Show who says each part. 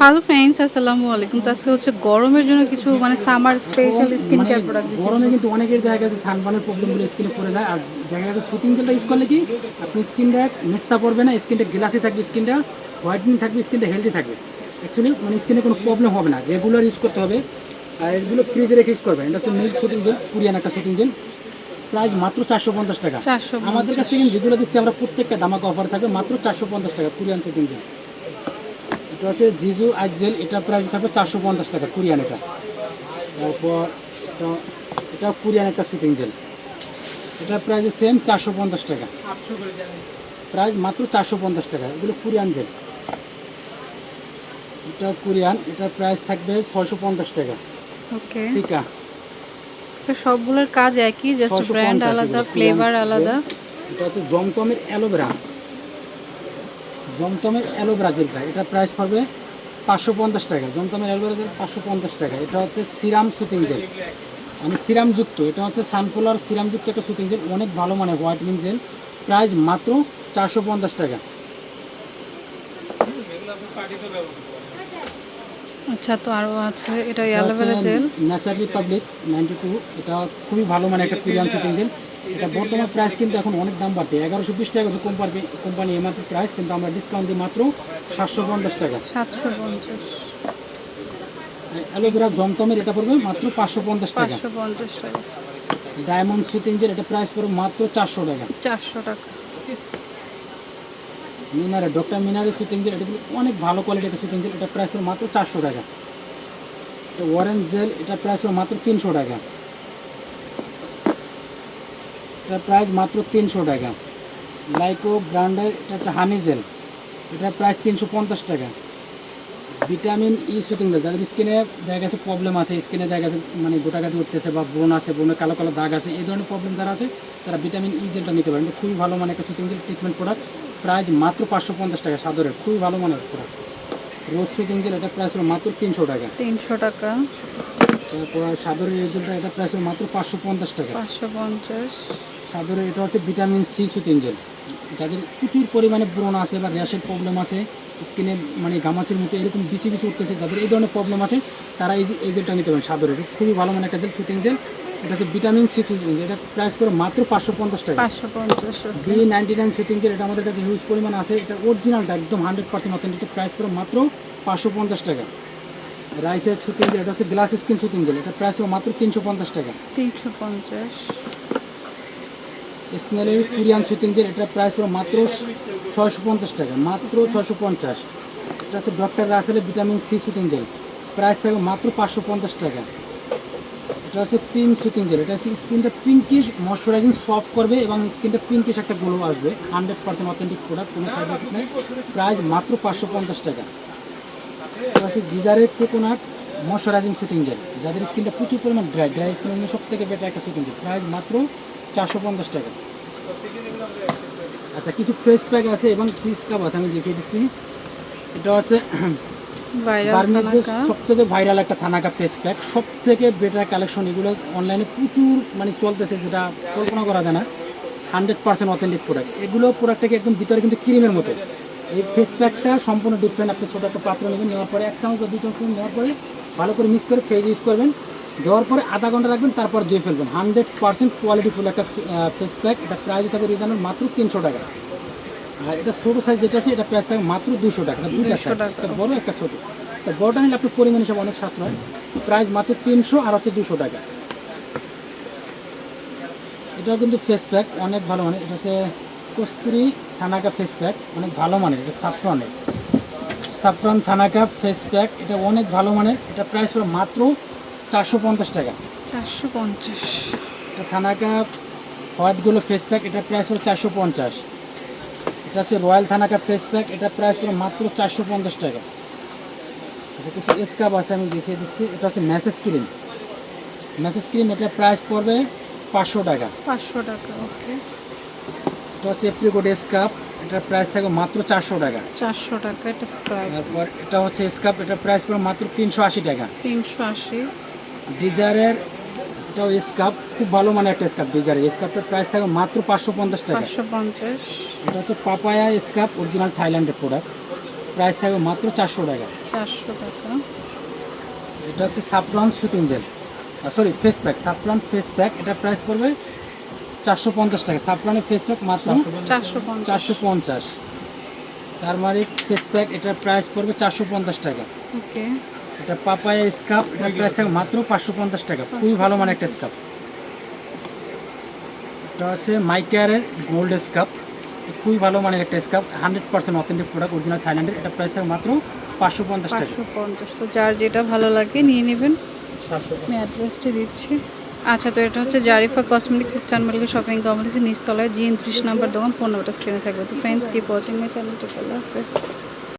Speaker 1: Hello friends আসসালামু আলাইকুম। তো আজকে হচ্ছে গরমের জন্য কিছু মানে summer special skin care product
Speaker 2: গরমে কিন্তু অনেকের দেখা গেছে সানবার্নের প্রবলেমগুলো স্কিনে পড়ে যায়। আর দেখা গেছে শুটিং জেলটা ইউজ করলে কি? আপনি স্কিনটা মেস্তা পড়বে না স্কিনটা গ্লাসি থাকবে স্কিনটা হোয়াইটনিং থাকবে স্কিনটা হেলদি থাকবে। অ্যাকচুয়ালি মানে স্কিনে কোনো প্রবলেম হবে না। রেগুলার ইউজ করতে হবে। আর এগুলো ফ্রিজে রেখে ইউজ করবেন। এটা হচ্ছে মিল্ক শুটিং জেল কুরিয়ান একটা শুটিং জেল প্রাইস মাত্র চারশো পঞ্চাশ টাকা। আমাদের কাছ থেকে যেগুলো দিচ্ছি আমরা প্রত্যেকটা দামাকে অফার থাকবে মাত্র চারশো পঞ্চাশ টাকা কুরিয়ান শুটিং জেল এটা হচ্ছে জিজু আজ জেল এটা প্রাইস থাকবে চারশো পঞ্চাশ টাকা কুরিয়ান এটা। তারপর এটা এটা কুরিয়ান একটা শুটিং জেল। এটা প্রাইস সেম চারশো পঞ্চাশ টাকা। প্রাইস মাত্র চারশো পঞ্চাশ টাকা এগুলো কুরিয়ান জেল। এটা কুরিয়ান এটার প্রাইস থাকবে ছয়শো পঞ্চাশ টাকা।
Speaker 1: ওকে
Speaker 2: সিকা।
Speaker 1: তো সবগুলোর কাজ একই জাস্ট ব্র্যান্ড আলাদা ফ্লেভার আলাদা।
Speaker 2: এটা হচ্ছে জমটমের অ্যালোভেরা। জমটমের অ্যালোভেরা জেলটা এটা প্রাইস পড়বে পাঁচশো পঞ্চাশ টাকা। জমতমের অ্যালোভেরা জেল পাঁচশো পঞ্চাশ টাকা। এটা হচ্ছে সিরাম সুতিং জেল। মানে সিরামযুক্ত এটা হচ্ছে সানফ্লাওয়ার সিরামযুক্ত একটা সুতিং জেল অনেক ভালো মানে হোয়াইটনিং জেল। প্রাইস মাত্র চারশো পঞ্চাশ টাকা।
Speaker 1: আচ্ছা তো আরও আছে এটা aloe vera gel.
Speaker 2: Nature republic ninety two এটা খুবই ভালো মানে একটা কোরিয়ান শুটিং জেল। এটা বর্তমান প্রাইস কিন্তু এখন অনেক দাম বাড়তে এগারোশো বিশ টাকা কোম্পানি কোম্পানি এমআরপি প্রাইস কিন্তু আমরা ডিসকাউন্ট দিই মাত্র সাতশো পঞ্চাশ টাকা।
Speaker 1: সাতশো পঞ্চাশ।
Speaker 2: অ্যালোভেরা জমটমের এটা পড়বে মাত্র পাঁচশো পঞ্চাশ টাকা। ডায়মন্ড জেল এটা প্রাইস পড়বে মাত্র চারশো টাকা।
Speaker 1: চারশো টাকা।
Speaker 2: মিনারে ডক্টর মিনারের জেল এটা অনেক ভালো কোয়ালিটির জেল এটা প্রাইস পড়বে মাত্র চারশো টাকা। অরেঞ্জ জেল এটা প্রাইস পড়বে মাত্র তিনশো টাকা। এটা প্রাইস মাত্র তিনশো টাকা। লাইকো ব্র্যান্ডের এটা হচ্ছে হানি জেল এটার প্রাইস তিনশো পঞ্চাশ টাকা। ভিটামিন ই শুটিং জেল যাদের স্কিনে দেখা গেছে প্রবলেম আছে স্কিনে দেখা গেছে মানে গোটাগাটি উঠতেছে বা ব্রণ আছে ব্রণে কালো কালো দাগ আছে এই ধরনের প্রবলেম যারা আছে তারা ভিটামিন ই জেলটা নিতে পারেন। খুবই ভালো মানে একটা soothing gel treatment product price মাত্র পাঁচশো পঞ্চাশ টাকা সাদরের। খুবই ভালো মানের প্রোডাক্ট রোজ শুটিং জেল এটা প্রাইস হলো মাত্র তিনশো টাকা।
Speaker 1: তিনশো টাকা।
Speaker 2: তারপর সাদরের জেলটা এটা প্রাইস হলো মাত্র পাঁচশো পঞ্চাশ টাকা।
Speaker 1: পাঁচশো পঞ্চাশ।
Speaker 2: সাদরে এটা হচ্ছে ভিটামিন সি সুতিন জেল যাদের প্রচুর পরিমাণে ব্রণ আছে বা র্যাশের প্রবলেম আছে স্কিনে মানে গামাচির মতো এরকম বিচি বিচি উঠতেছে যাদের এই ধরনের প্রবলেম আছে তারা এই যে এই জেলটা নিতে পারেন সাদরে এটা খুবই ভালো মানে একটা জেল সুতিং জেল এটা হচ্ছে ভিটামিন সি সুতিং জেল এটা প্রাইস করে মাত্র পাঁচশো পঞ্চাশ টাকা।
Speaker 1: পাঁচশো পঞ্চাশ
Speaker 2: B ninety nine soothing gel এটা আমাদের কাছে হিউজ পরিমাণ আছে। এটা অরিজিনালটা একদম হান্ড্রেড পার্সেন্ট অথেন্টিক প্রাইস করে মাত্র পাঁচশো পঞ্চাশ টাকা। রাইসের সুতিং জেল এটা হচ্ছে গ্লাস স্কিন সুতিং জেল এটা প্রাইস করে মাত্র তিনশো পঞ্চাশ টাকা।
Speaker 1: তিনশো পঞ্চাশ।
Speaker 2: স্নেলের কোরিয়ান জেল এটার প্রাইস পড়ে মাত্র ছয়শো পঞ্চাশ টাকা, মাত্র ছয়শো পঞ্চাশ। এটা হচ্ছে ডক্টর রাসেলের vitamin C soothing gel price থাকবে মাত্র পাঁচশো পঞ্চাশ টাকা। এটা হচ্ছে পিঙ্ক জেল এটা হচ্ছে স্কিনটা পিঙ্কিশ ময়শ্চারাইজিং সফট করবে এবং স্কিনটা পিঙ্কিশ একটা গ্লো আসবে হান্ড্রেড পার্সেন্ট অথেন্টিক প্রোডাক্ট কোনো সাইড এফেক্ট নেই। প্রাইস মাত্র পাঁচশো পঞ্চাশ টাকা। এটা হচ্ছে জিজারের কোকোনাট ময়শ্চারাইজিং শুটিং জেল যাদের স্কিনটা প্রচুর পরিমাণ ড্রাই ড্রাই স্কিনের সব থেকে বেটার একটা শুটিং জেল প্রাইস মাত্র চারশো পঞ্চাশ টাকা। আচ্ছা কিছু ফেস প্যাক আছে এবং ফিস কাপ আছে আমি দেখিয়ে দিচ্ছি। এটা বার্মিজের সবথেকে ভাইরাল একটা থানাকা ফেস প্যাক সব থেকে বেটার কালেকশন এগুলো অনলাইনে প্রচুর মানে চলতেছে যেটা কল্পনা করা যায় না। হান্ড্রেড পার্সেন্ট অথেন্টিক প্রোডাক্ট এগুলো প্রোডাক্টটাকে একদম ভিতরে কিন্তু ক্রিমের মতো। এই ফেস প্যাকটা সম্পূর্ণ ডিফারেন্ট আপনি ছোটো একটা পাত্র নেবেন নেওয়ার পরে এক চামচ বা দু চামচ নেওয়ার পরে ভালো করে মিক্স করে ফেস ইউজ করবেন। দেওয়ার পরে আধা ঘণ্টা রাখবেন তারপর দিয়ে ফেলবেন। হান্ড্রেড পার্সেন্ট কোয়ালিটিফুল একটা ফেস প্যাক এটা প্রাইস থাকবে রিজনেবল মাত্র তিনশো টাকা। আর এটা ছোটো সাইজ যেটা আছে এটা প্রাইস থাকবে মাত্র দুশো টাকা। দুইটা
Speaker 1: 200
Speaker 2: সাইজ। একটা বড় একটা ছোটো। তা বড়টা নিলে আপনার পরিমাণ হিসাবে অনেক সাশ্রয়। প্রাইস মাত্র তিনশো আর হচ্ছে দুশো টাকা। এটাও কিন্তু ফেস প্যাক অনেক ভালো মানে এটা হচ্ছে কস্তুরি থানাকা ফেস প্যাক অনেক ভালো মানের। এটা সাফরানের সাফরান থানাকা ফেস প্যাক এটা অনেক ভালো মানের। এটা প্রাইস মাত্র চারশো পঞ্চাশ টাকা।
Speaker 1: চারশো পঞ্চাশ।
Speaker 2: এটা থানাকা হোয়াইটগুলো ফেস প্যাক এটা প্রাইস পড়ে চারশো পঞ্চাশ। এটা হচ্ছে রয়্যাল থানাকা ফেস প্যাক এটা প্রাইস পড়ে মাত্র চারশো পঞ্চাশ টাকা। আচ্ছা কিছু স্কাপ আছে আমি দেখিয়ে দিচ্ছি। এটা হচ্ছে ম্যাসেজ ক্রিম ম্যাসেজ ক্রিম এটা প্রাইস পড়বে পাঁচশো টাকা।
Speaker 1: পাঁচশো টাকা ওকে।
Speaker 2: এটা হচ্ছে এপ্রিকোড স্কাপ এটার প্রাইস থাকবে মাত্র চারশো টাকা।
Speaker 1: চারশো টাকা এটা স্ক্রাইব
Speaker 2: তারপর এটা হচ্ছে স্কাপ এটার প্রাইস পড়বে মাত্র তিনশো আশি টাকা।
Speaker 1: তিনশো আশি।
Speaker 2: ডিজায়ারের এটাও স্কাপ খুব ভালো মানে একটা স্কাপ ডিজায়ারের স্কাপটার প্রাইস থাকবে মাত্র পাঁচশো পঞ্চাশ টাকা। এটা হচ্ছে পাপায়া স্কাপ অরিজিনাল থাইল্যান্ডের প্রোডাক্ট প্রাইস থাকবে মাত্র চারশো টাকা।
Speaker 1: চারশো টাকা।
Speaker 2: এটা হচ্ছে saffron soothing gel sorry face pack saffron face pack এটা প্রাইস পড়বে চারশো পঞ্চাশ টাকা। সাফরানের ফেস প্যাক মাত্র
Speaker 1: চারশো পঞ্চাশ।
Speaker 2: টারমারিক ফেস প্যাক এটার প্রাইস পড়বে চারশো পঞ্চাশ টাকা।
Speaker 1: ওকে
Speaker 2: এটা পাপায়া স্কাপ এটার প্রাইস থাকবে মাত্র পাঁচশো পঞ্চাশ টাকা। খুবই ভালো মানে একটা স্কাপ এটা হচ্ছে মাইকেয়ারের গোল্ড স্কাপ খুবই ভালো মানের একটা scrub hundred percent authentic product original থাইল্যান্ডের। এটা প্রাইস থাকবে মাত্র পাঁচশো পঞ্চাশ টাকা।
Speaker 1: পঞ্চাশ তো যার যেটা ভালো লাগে নিয়ে নেবেন। আমি অ্যাড্রেসটি দিচ্ছি। আচ্ছা তো এটা হচ্ছে জারিফা কসমেটিক্স স্টান মালিকের শপিং কমপ্লেক্সের নিচতলায় জি উনত্রিশ নাম্বার দোকান ফোন নাম্বারটা স্ক্রিনে থাকবে। তো friends keep watching my channel take আল্লাহ হাফেজ